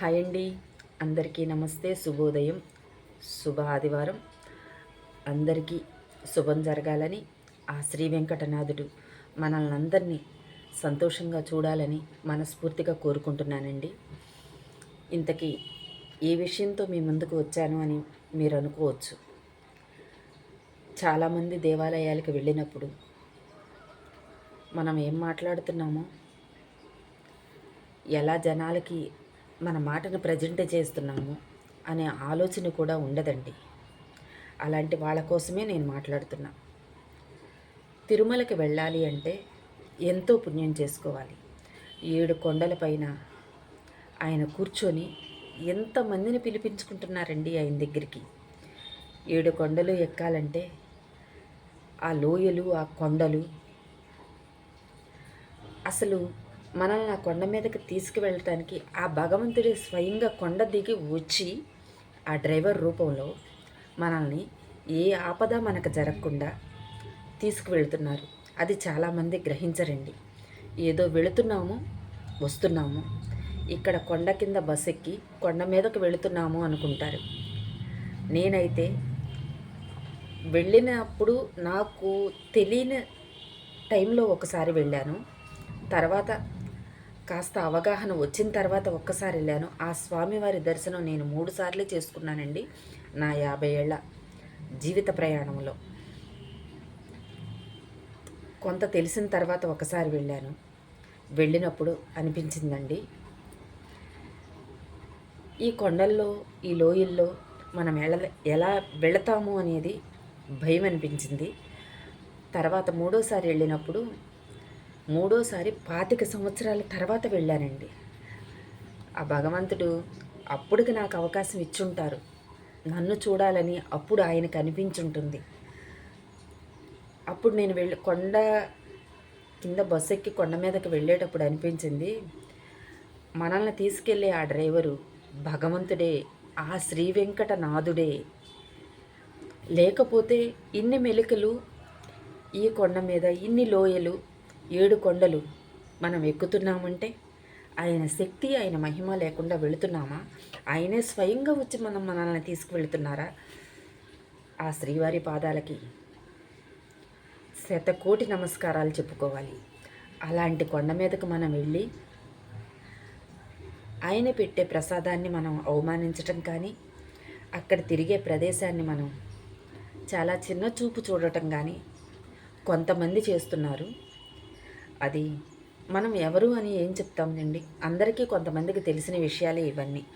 Hi అండి. అందరికీ నమస్తే. శుభోదయం. శుభ ఆదివారం. అందరికీ శుభం జరగాలని ఆ శ్రీ వెంకటనాథుడు మనల్ని అందరినీ సంతోషంగా చూడాలని మనస్ఫూర్తిగా కోరుకుంటున్నానండి. ఇంతకీ ఏ విషయంతో మీ ముందుకు వచ్చాను అని మీరు అనుకోవచ్చు. చాలామంది దేవాలయాలకు వెళ్ళినప్పుడు మనం ఏం మాట్లాడుతున్నామో ఎలా జనాలకి మన మాటను ప్రజెంట్ చేస్తున్నాము అనే ఆలోచన కూడా ఉండదండి. అలాంటి వాళ్ళ కోసమే నేను మాట్లాడుతున్నా. తిరుమలకి వెళ్ళాలి అంటే ఎంతో పుణ్యం చేసుకోవాలి. ఏడు కొండలపైన ఆయన కూర్చొని ఎంతమందిని పిలిపించుకుంటున్నారండి ఆయన దగ్గరికి. ఏడు కొండలు ఎక్కాలంటే ఆ లోయలు ఆ కొండలు అసలు మనల్ని ఆ కొండ మీదకి తీసుకువెళ్ళటానికి ఆ భగవంతుడి స్వయంగా కొండ దిగి వచ్చి ఆ డ్రైవర్ రూపంలో మనల్ని ఏ ఆపద మనకు జరగకుండా తీసుకువెళ్తున్నారు. అది చాలామంది గ్రహించరండి. ఏదో వెళుతున్నాము వస్తున్నాము. ఇక్కడ కొండ కింద బస్ ఎక్కి కొండ మీదకు వెళుతున్నాము అనుకుంటారు. నేనైతే వెళ్ళినప్పుడు నాకు తెలియని టైంలో ఒకసారి వెళ్ళాను. తర్వాత కాస్త అవగాహన వచ్చిన తర్వాత ఒక్కసారి వెళ్ళాను. ఆ స్వామివారి దర్శనం నేను మూడు సార్లే చేసుకున్నానండి. నా యాభై ఏళ్ళ జీవిత ప్రయాణంలో. కొంత తెలిసిన తర్వాత ఒకసారి వెళ్ళాను. వెళ్ళినప్పుడు అనిపించిందండి. ఈ కొండల్లో ఈ లోయల్లో మనం ఎలా ఎలా వెళతాము అనేది భయం అనిపించింది. తర్వాత మూడోసారి వెళ్ళినప్పుడు మూడోసారి పాతిక సంవత్సరాల తర్వాత వెళ్ళానండి. ఆ భగవంతుడు అప్పుడుకి నాకు అవకాశం ఇచ్చుంటారు. నన్ను చూడాలని అప్పుడు ఆయన కనిపించుంటుంది అప్పుడు నేను వెళ్ళి కొండ కింద బస్సు ఎక్కి కొండ మీదకి వెళ్ళేటప్పుడు అనిపించింది మనల్ని తీసుకెళ్ళే ఆ డ్రైవరు భగవంతుడే ఆ శ్రీ వెంకటనాథుడే లేకపోతే ఇన్ని మెలికలు ఈ కొండ మీద ఇన్ని లోయలు ఏడు కొండలు మనం ఎక్కుతున్నామంటే? ఆయన శక్తి ఆయన మహిమ లేకుండా వెళుతున్నామా? ఆయనే స్వయంగా వచ్చి మనం మనల్ని తీసుకువెళ్తున్నారా? ఆ శ్రీవారి పాదాలకి శతకోటి నమస్కారాలు చెప్పుకోవాలి. అలాంటి కొండ మీదకు మనం వెళ్ళి ఆయన పెట్టే ప్రసాదాన్ని మనం అవమానించటం కానీ అక్కడ తిరిగే ప్రదేశాన్ని మనం చాలా చిన్న చూపు చూడటం కానీ కొంతమంది చేస్తున్నారు. అది. మనం ఎవరు అని ఏం చెప్తామండి అందరికీ కొంతమందికి తెలిసిన విషయాలే ఇవన్నీ.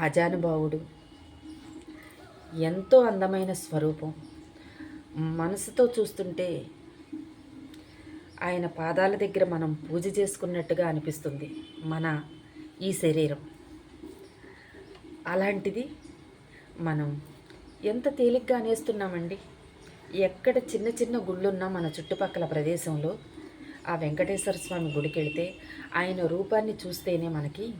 ఆజానుభావుడు ఎంతో అందమైన స్వరూపం. మనసుతో చూస్తుంటే ఆయన పాదాల దగ్గర మనం పూజ చేసుకున్నట్టుగా అనిపిస్తుంది మన ఈ శరీరం. అలాంటిది మనం ఎంత తేలిగ్గా అనేస్తున్నామండి ఎక్కడ చిన్న చిన్న గుళ్ళున్నా మన చుట్టుపక్కల ప్రదేశంలో ఆ వెంకటేశ్వర స్వామి గుడికి వెళితే ఆయన రూపాన్ని చూస్తేనే మనకి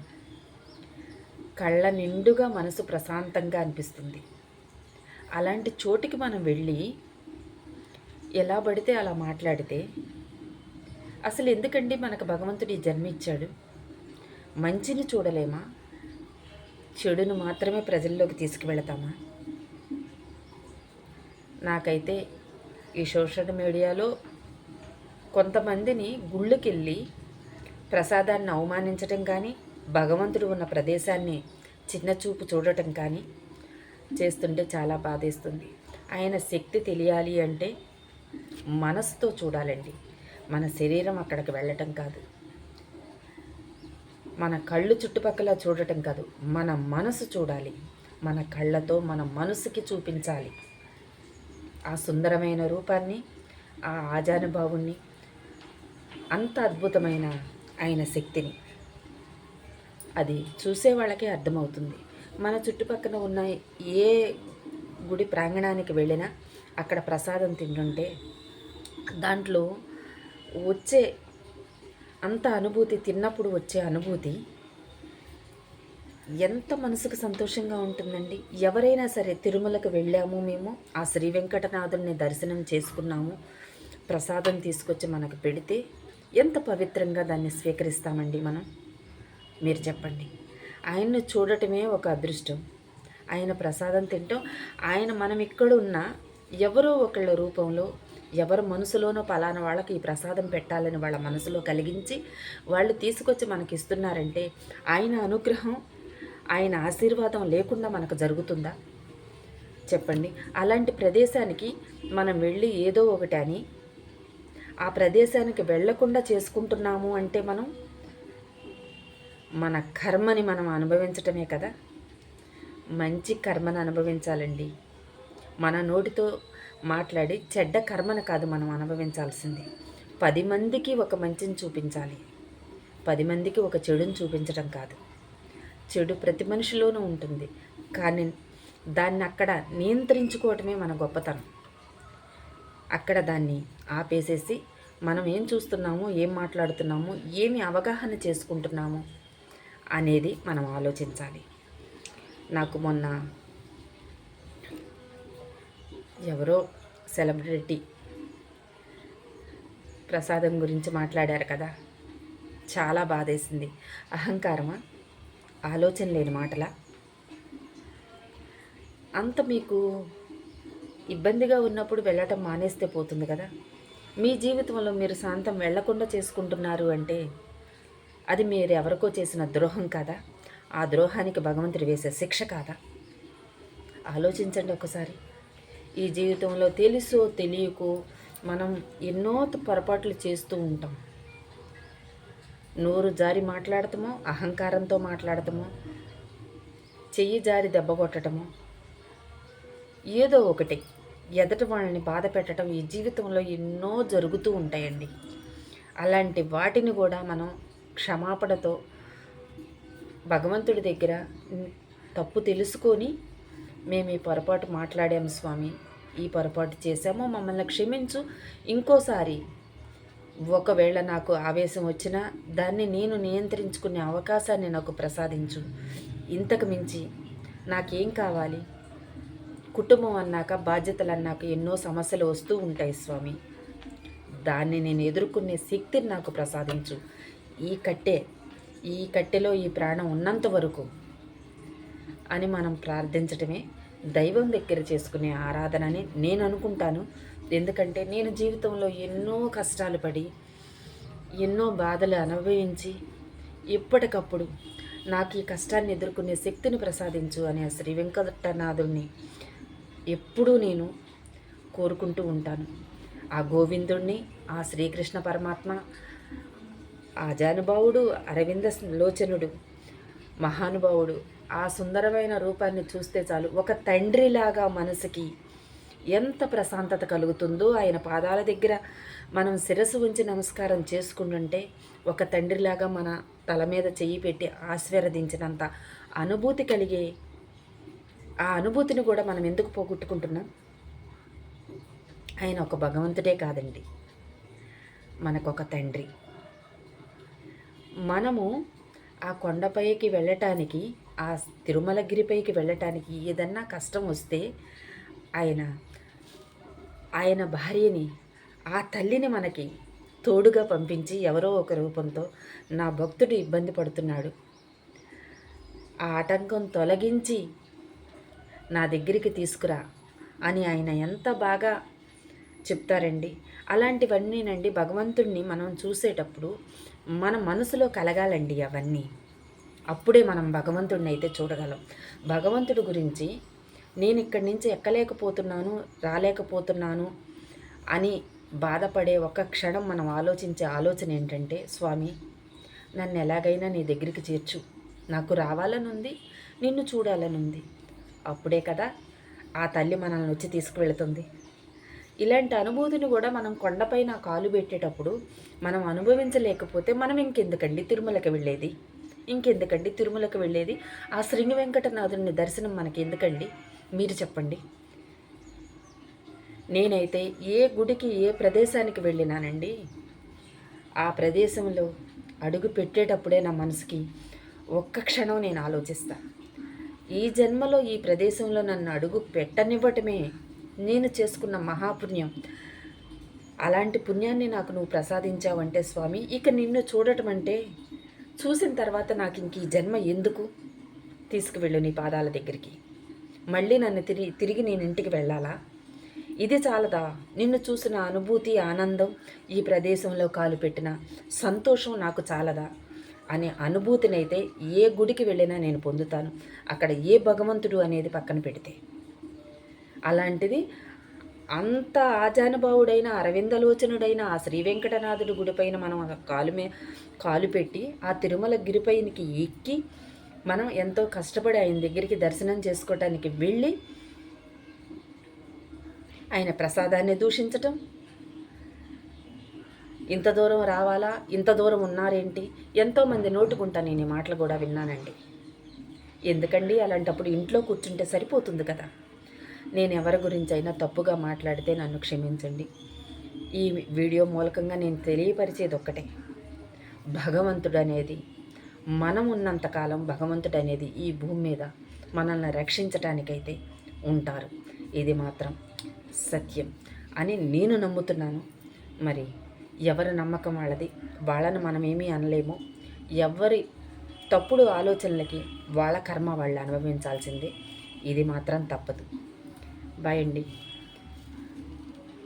కళ్ళ నిండుగా మనసు ప్రశాంతంగా అనిపిస్తుంది. అలాంటి చోటికి మనం వెళ్ళి ఎలా పడితే అలా మాట్లాడితే అసలు ఎందుకండి మనకు భగవంతుడి జన్మ ఇచ్చాడు? మంచిని చూడలేమా? చెడును మాత్రమే ప్రజల్లోకి తీసుకువెళతామా? నాకైతే ఈ సోషల్ మీడియాలో కొంతమందిని గుళ్ళకెళ్ళి ప్రసాదాన్ని అవమానించటం కానీ భగవంతుడు ఉన్న ప్రదేశాన్ని చిన్న చూపు చూడటం కానీ చేస్తుంటే చాలా బాధేస్తుంది. ఆయన శక్తి తెలియాలి అంటే మనసుతో చూడాలండి. మన శరీరం అక్కడికి వెళ్ళటం కాదు. మన కళ్ళు చుట్టుపక్కల చూడటం కాదు. మన మనసు చూడాలి. మన కళ్ళతో మన మనసుకి చూపించాలి. ఆ సుందరమైన రూపాన్ని ఆ ఆజానుభావుణ్ణి అంత అద్భుతమైన ఆయన శక్తిని. అది చూసే వాళ్ళకే అర్థమవుతుంది. మన చుట్టుపక్కల ఉన్న ఏ గుడి ప్రాంగణానికి వెళ్ళినా అక్కడ ప్రసాదం తింటుంటే దాంట్లో వచ్చే అంత అనుభూతి తిన్నప్పుడు వచ్చే అనుభూతి ఎంత మనసుకు సంతోషంగా ఉంటుందండి. ఎవరైనా సరే తిరుమలకు వెళ్ళాము మేము ఆ శ్రీ వెంకటనాథుడిని దర్శనం చేసుకున్నాము. ప్రసాదం తీసుకొచ్చి మనకు పెడితే ఎంత పవిత్రంగా దాన్ని స్వీకరిస్తామండి మనం? మీరు చెప్పండి. ఆయన్ను చూడటమే ఒక అదృష్టం. ఆయన ప్రసాదం తింటాం. ఆయన మనం ఇక్కడ ఉన్న ఎవరో ఒకళ్ళ రూపంలో ఎవరి మనసులోనో పలానా వాళ్ళకి ఈ ప్రసాదం పెట్టాలని వాళ్ళ మనసులో కలిగించి వాళ్ళు తీసుకొచ్చి మనకి ఇస్తున్నారంటే ఆయన అనుగ్రహం ఆయన ఆశీర్వాదం లేకుండా మనకు జరుగుతుందా? చెప్పండి. అలాంటి ప్రదేశానికి మనం వెళ్ళి ఏదో ఒకటి అని ఆ ప్రదేశానికి వెళ్ళకుండా చేసుకుంటున్నాము అంటే మనం మన కర్మని మనం అనుభవించటమే కదా. మంచి కర్మను అనుభవించాలండి. మన నోటితో మాట్లాడి చెడ్డ కర్మను కాదు మనం అనుభవించాల్సింది. పది మందికి ఒక మంచిని చూపించాలి. పది మందికి ఒక చెడుని చూపించడం కాదు. చెడు ప్రతి మనిషిలోనూ ఉంటుంది. కానీ దాన్ని అక్కడ నియంత్రించుకోవటమే మన గొప్పతనం. అక్కడ దాన్ని ఆపేసేసి మనం ఏం చూస్తున్నామో ఏం మాట్లాడుతున్నాము ఏమి అవగాహన చేసుకుంటున్నాము అనేది మనం ఆలోచించాలి. నాకు మొన్న ఎవరో సెలబ్రిటీ ప్రసాదం గురించి మాట్లాడారు కదా. చాలా బాధేసింది. అహంకారమా? ఆలోచన లేని మాటలా? అంత మీకు ఇబ్బందిగా ఉన్నప్పుడు వెళ్ళటం మానేస్తే పోతుంది కదా? మీ జీవితంలో మీరు శాంతం వెళ్ళకుండా చేసుకుంటున్నారు అంటే అది మీరు ఎవరికో చేసిన ద్రోహం కాదా? ఆ ద్రోహానికి భగవంతుడు వేసే శిక్ష కాదా? ఆలోచించండి ఒకసారి. ఈ జీవితంలో తెలుసో తెలియకో మనం ఎన్నో పొరపాట్లు చేస్తూ ఉంటాం. నోరు జారి మాట్లాడటమో అహంకారంతో మాట్లాడటమో చెయ్యి జారి దెబ్బ కొట్టడమో ఏదో ఒకటి ఎదట వాళ్ళని బాధ పెట్టడం ఈ జీవితంలో ఎన్నో జరుగుతూ ఉంటాయండి. అలాంటి వాటిని కూడా మనం క్షమాపణతో భగవంతుడి దగ్గర తప్పు తెలుసుకొని మేము ఈ పొరపాటు మాట్లాడాము స్వామి. ఈ పొరపాటు చేశామో మమ్మల్ని క్షమించు. ఇంకోసారి ఒకవేళ నాకు ఆవేశం వచ్చినా దాన్ని నేను నియంత్రించుకునే అవకాశాన్ని నాకు ప్రసాదించు. ఇంతకు మించి నాకేం కావాలి? కుటుంబం అన్నాక బాధ్యతలు అన్నాక ఎన్నో సమస్యలు వస్తూ ఉంటాయి స్వామి. దాన్ని నేను ఎదుర్కొనే శక్తిని నాకు ప్రసాదించు. ఈ కట్టె ఈ కట్టెలో ఈ ప్రాణం ఉన్నంత వరకు అని మనం ప్రార్థించటమే దైవం దగ్గర చేసుకునే ఆరాధన అని నేను అనుకుంటాను. ఎందుకంటే నేను జీవితంలో ఎన్నో కష్టాలు పడి ఎన్నో బాధలు అనుభవించి ఎప్పటికప్పుడు నాకు ఈ కష్టాన్ని ఎదుర్కొనే శక్తిని ప్రసాదించు అనే ఆ శ్రీ వెంకటనాథుడిని ఎప్పుడూ నేను కోరుకుంటూ ఉంటాను. ఆ గోవిందుణ్ణి ఆ శ్రీకృష్ణ పరమాత్మ ఆ జానుభావుడు అరవింద లోచనుడు మహానుభావుడు ఆ సుందరమైన రూపాన్ని చూస్తే చాలు. ఒక తండ్రిలాగా మనసుకి ఎంత ప్రశాంతత కలుగుతుందో ఆయన పాదాల దగ్గర మనం శిరస్సు ఉంచి నమస్కారం చేసుకుంటుంటే ఒక తండ్రిలాగా మన తల మీద చెయ్యి పెట్టి ఆశీర్వదించినంత అనుభూతి కలిగే ఆ అనుభూతిని కూడా మనం ఎందుకు పోగొట్టుకుంటున్నాం? ఆయన ఒక భగవంతుడే కాదండి. మనకొక తండ్రి. మనము ఆ కొండపైకి వెళ్ళటానికి ఆ తిరుమలగిరిపైకి వెళ్ళటానికి ఏదన్నా కష్టం వస్తే ఆయన ఆయన భార్యని ఆ తల్లిని మనకి తోడుగా పంపించి ఎవరో ఒక రూపంతో నా భక్తుడు ఇబ్బంది పడుతున్నాడు. ఆ ఆటంకం తొలగించి నా దగ్గరికి తీసుకురా అని ఆయన ఎంత బాగా చెప్తారండి. అలాంటివన్నీనండి భగవంతుణ్ణి మనం చూసేటప్పుడు మన మనసులో కలగాలండి అవన్నీ. అప్పుడే మనం భగవంతుడిని అయితే చూడగలం. భగవంతుడి గురించి నేను ఇక్కడి నుంచి ఎక్కలేకపోతున్నాను రాలేకపోతున్నాను అని బాధపడే ఒక క్షణం మనం ఆలోచించే ఆలోచన ఏంటంటే స్వామి నన్ను ఎలాగైనా నీ దగ్గరికి చేర్చు. నాకు రావాలనుంది నిన్ను చూడాలనుంది. అప్పుడే కదా ఆ తల్లి మనల్ని వచ్చి తీసుకువెళుతుంది. ఇలాంటి అనుభూతిని కూడా మనం కొండపైన కాలు పెట్టేటప్పుడు మనం అనుభవించలేకపోతే మనం ఇంకెందుకండి తిరుమలకి వెళ్ళేది? ఇంకెందుకండి తిరుమలకు వెళ్ళేది? ఆ శ్రీని వెంకటనాథుని దర్శనం మనకి ఎందుకండి మీరు చెప్పండి. నేనైతే ఏ గుడికి ఏ ప్రదేశానికి వెళ్ళినానండి? ఆ ప్రదేశంలో అడుగు పెట్టేటప్పుడే నా మనసుకి ఒక్క క్షణం నేను ఆలోచిస్తా. ఈ జన్మలో ఈ ప్రదేశంలో నన్ను అడుగు పెట్టనివ్వటమే నేను చేసుకున్న మహాపుణ్యం. అలాంటి పుణ్యాన్ని నాకు నువ్వు ప్రసాదించావంటే స్వామి ఇక నిన్ను చూడటం అంటే చూసిన తర్వాత నాకు ఇంక ఈ జన్మ ఎందుకు? తీసుకువెళ్ళు నీ పాదాల దగ్గరికి. మళ్ళీ నన్ను తిరిగి తిరిగి నేను ఇంటికి వెళ్ళాలా? ఇది చాలదా? నిన్ను చూసిన అనుభూతి ఆనందం ఈ ప్రదేశంలో కాలు పెట్టిన సంతోషం నాకు చాలదా? అనే అనుభూతినైతే ఏ గుడికి వెళ్ళినా నేను పొందుతాను. అక్కడ ఏ భగవంతుడు అనేది పక్కన పెడితే. అలాంటిది అంత ఆజానుభావుడైన అరవిందలోచనుడైన ఆ శ్రీ వెంకటనాథుడి గుడిపైన మనం కాలు మే కాలు పెట్టి ఆ తిరుమల గిరిపైనకి ఎక్కి మనం ఎంతో కష్టపడి ఆయన దగ్గరికి దర్శనం చేసుకోవటానికి వెళ్ళి ఆయన ప్రసాదాన్ని దూషించటం. ఇంత దూరం రావాలా? ఇంత దూరం ఉన్నారేంటి? ఎంతోమంది నోటుకుంటా నేను ఈ మాటలు కూడా విన్నానండి. ఎందుకండి? అలాంటప్పుడు ఇంట్లో కూర్చుంటే సరిపోతుంది కదా. నేను ఎవరి గురించి అయినా తప్పుగా మాట్లాడితే నన్ను క్షమించండి. ఈ వీడియో మూలకంగా నేను తెలియపరిచేది ఒక్కటే. భగవంతుడు అనేది మనం ఉన్నంతకాలం భగవంతుడు అనేది ఈ భూమి మీద మనల్ని రక్షించటానికైతే ఉంటారు. ఇది మాత్రం సత్యం. అని నేను నమ్ముతున్నాను. మరి ఎవరి నమ్మకం వాళ్ళది? వాళ్ళని మనమేమీ అనలేము. ఎవరి తప్పుడు ఆలోచనలకి వాళ్ళ కర్మ వాళ్ళు అనుభవించాల్సిందే. ఇది మాత్రం తప్పదు. బాయ్ అండి.